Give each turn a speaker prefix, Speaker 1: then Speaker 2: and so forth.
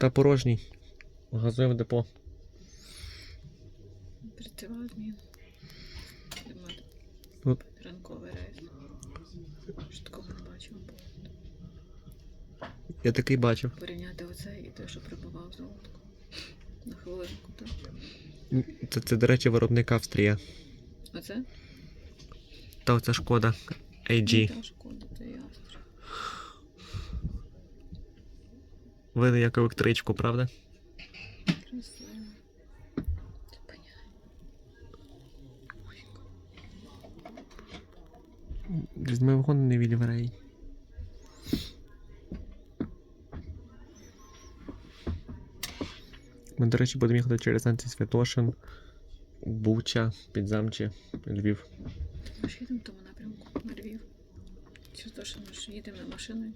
Speaker 1: Та порожній. Газуємо в депо.
Speaker 2: Працював змін. Думаю, ранковий рейс. Що такого не бачив.
Speaker 1: Я такий бачив.
Speaker 2: Порівняти оце і те, що прибував золотку. На хвилинку, так.
Speaker 1: Це, це, до речі, виробник Австрія.
Speaker 2: Оце?
Speaker 1: Та оця шкода AG.
Speaker 2: Та шкода, то я Австрія.
Speaker 1: Видно як електричку, правда?
Speaker 2: Красиво.
Speaker 1: Візьми вагон не вільверей. Ми, до речі, будемо їхати через станцію Святошин, Буча, Підзамче, Львів.
Speaker 2: Ми ж їдемо в тому напрямку на Львів. Що ми ж їдемо машиною?